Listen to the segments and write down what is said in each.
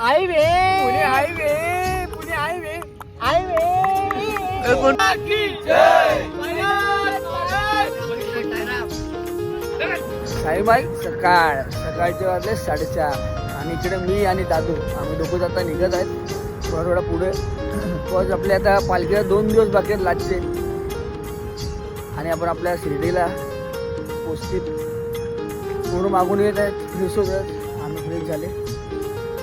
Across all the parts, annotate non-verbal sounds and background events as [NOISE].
Highway. Pune highway Pune highway. Highway. Saibai सकाळ. सकाळचे वाजले साडेचार. आणि इकडे मी आणि दादू. आम्ही दोघं आता निघत आहेत. बरोबर पुढे. बस आपले आता पालखीला दोन दिवस बाकी आहेत लाटचे आणि आपण आपल्या शिर्डीला पोचतील पूर्ण मागून येत आहेत. आहेत आम्ही फ्रेश झाले.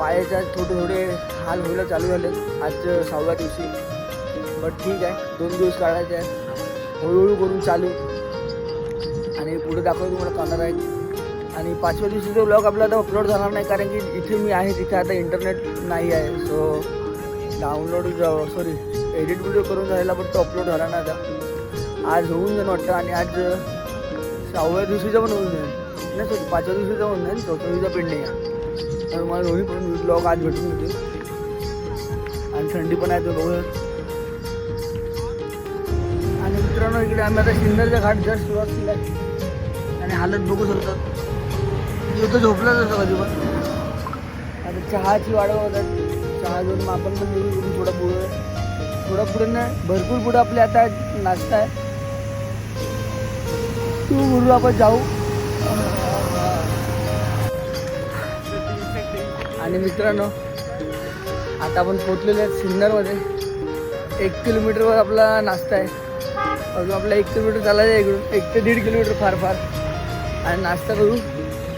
पायाच्या थोडे थोडे हाल व्हायला चालू झाले आज सहाव्या दिवशी. बट ठीक आहे दोन दिवस काढायचे आहे हळूहळू करून चालू. आणि पुढे दाखवतो तुम्हाला करणार आहे आणि पाचव्या दिवशी तो ब्लॉग आपला आता अपलोड झाला नाही कारण की इथे मी आहे तिथे आता इंटरनेट नाही आहे. So download sorry edit video करून झालेला पण तो अपलोड झाला नाही आता. आज होऊन जाईल वाटतं आणि आज सहाव्या दिवशीचा पण होऊन जाईल. नाही सॉरी पाचव्या दिवशीचा होऊन जाईल चौथ्या दिवशीचा पेंडिंग आहे. तर मला रोहित पण ब्लॉग आज भेटून होते. आणि थंडी पण आहे तो बघत आणि मित्रांनो इकडे आम्ही आता सिन्नरचा घाट जस्ट क्रॉस केला आणि हालत बघू शकतात तो झोपलाच असं कधी पण. आता चहाची वाढ होतात चहा घेऊन मग आपण पण निघू इकडून थोडं पुढे. थोडा पुढे नाही भरपूर पुढे आपले आता नाश्ता आहे. तू गुरु आपण जाऊ. आणि मित्रांनो आता आपण पोचलेलो आहे सिन्नरमध्ये. एक किलोमीटरवर आपला नाश्ता आहे. अजून आपला एक किलोमीटर चालायचं आहे इकडून. एक ते दीड किलोमीटर फार फार. आणि नाश्ता करू.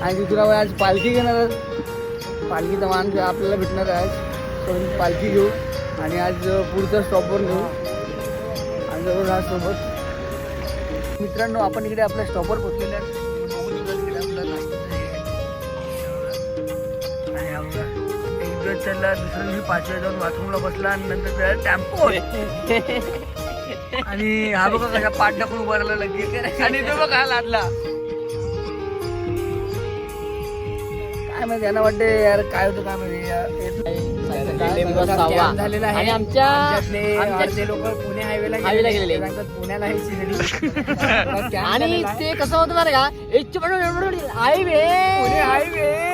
आणि तिथून आपण आज पालखी घेणार आहोत. पालखीचा मान आपल्याला भेटणार आहे आज. तर पालखी घेऊ. आणि आज पुढच्या स्टॉपवर घेऊ. आणि जरूर आज सोबत. मित्रांनो आपण इकडे आपल्या स्टॉपवर पोचलेले आहेत दिवस चालला दुसऱ्या दिवशी पाचव्या जाऊन बाथरूमला बसला आणि नंतर त्याला टॅम्पो. [LAUGHS] आणि हा बघा कशा पाठ टाकून उभा राहिला लगेच. आणि तो बघा लादला. काय माहिती यांना वाटते यार काय होतं काय माहिती झालेला आहे. आणि आमच्या लोक पुणे हायवेला गेलेले. पुण्याला हे [LAUGHS] आणि ते कसं होतं बरं का हायवे पुणे हायवे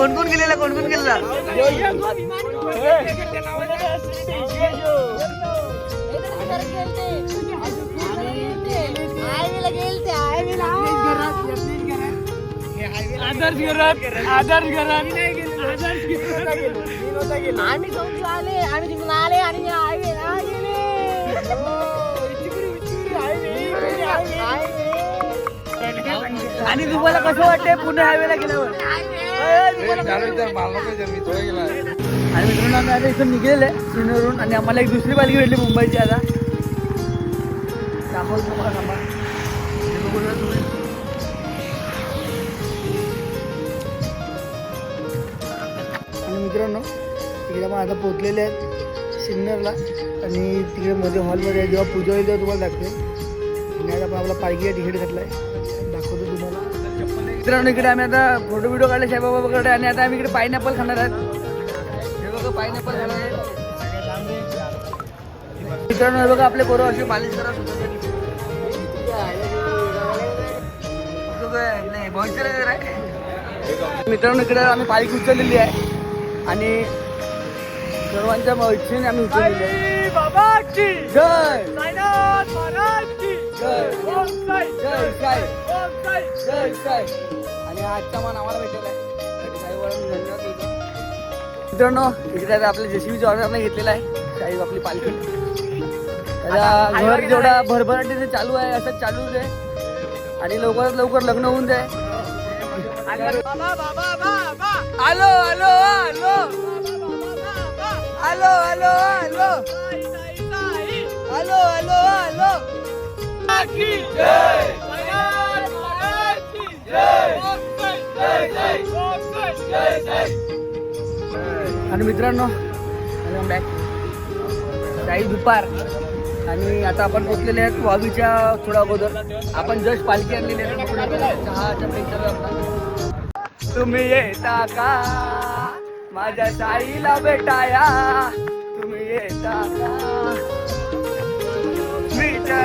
कोण कोण गेलेला? कोण कोण गेलेला? आदर्श घरात आदर्श घरात. आम्ही जाऊन आले आम्ही तिकडून आले आणि आणि तुम्हाला कसं वाटतंय पुणे हायवेला गेल्यावर? आणि मित्रांनो आम्ही आता इथून आहे सिन्नरवरून आणि आम्हाला एक दुसरी पालखी भेटली मुंबईची आता. दाखवत तुम्हाला आणि मित्रांनो तिकडे आपण आता पोचलेले आहेत सिन्नरला. आणि तिकडे मध्ये हॉलमध्ये जेव्हा पूजा होईल तेव्हा तुम्हाला दाखवेल आणि आता आपण आपला पालखीला तिकीट घातला आहे मित्रांनो इकडे आम्ही आता फोटो व्हिडिओ काढले साईबाबाकडे आणि आता आम्ही इकडे पायनॅपल खाणार आहेत. हे बघा पायनॅपल खाणार आहे मित्रांनो हे बघा आपले पोरं असे मालिश करा मित्रांनो इकडे आम्ही पालखी उचललेली आहे. आणि सर्वांच्या इच्छेने आम्ही उचललेली आहे. जय! आणि आजचा मान आम्हाला भेटलेला आहे धन्यवाद देतो. मित्रांनो इकडे आता आपल्या जेसीबीच्या घेतलेला आहे. साई आपली पालखी. त्याचा घर जेवढा भरभराटीने चालू आहे असं चालूच आहे आणि लवकरात लवकर लग्न होऊन जाय आलो आलो आलो. आलो आलो आलो. आलो आलो आलो. आणि मित्रांनो बॅक काही दुपार. आणि आता आपण पोचलेले आहेत वावीच्या थोडा अगोदर. आपण जस्ट पालखी आणलेली आहे. तुम्ही येता का? माझ्या साईला भेटाया. तुम्ही येता का?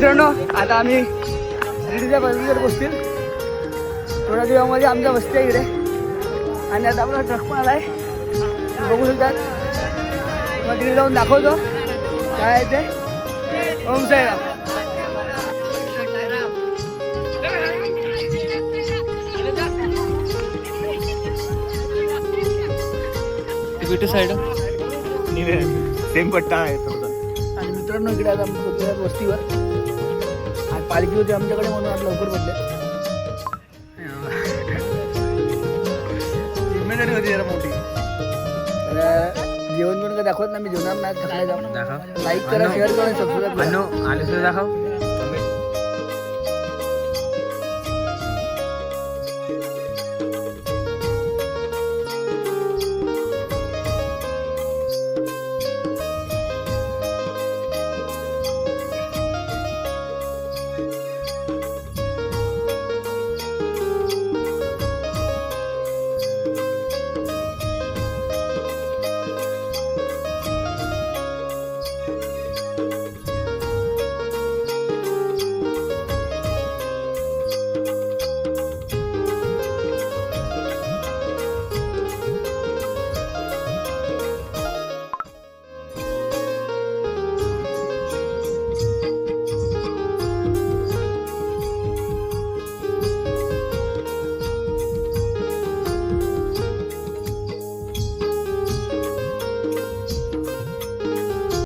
मित्रांनो आता आम्ही शिर्डीच्या बसवर बसतील. थोड्या दिवसामध्ये आमच्या वस्ती आहे इकडे. आणि आता आपला ट्रक पण आलाय. बघू शकतात मग तिकडे जाऊन दाखवतो. काय आहे ते? ओम साईराम. कुठे साईड. सेम पट्टा आहे थोडा आणि मित्रांनो इकडे आता आम्ही आहोत वस्तीवर पालखी होती आमच्याकडे म्हणून आज लवकर बदले जिम्मेदारी होती जरा मोठी. तर जेवण पण काय दाखवत नाही मी जेवणार नाही जाऊन. लाईक करा शेअर करा सबस्क्राईब करा. आले दाखव.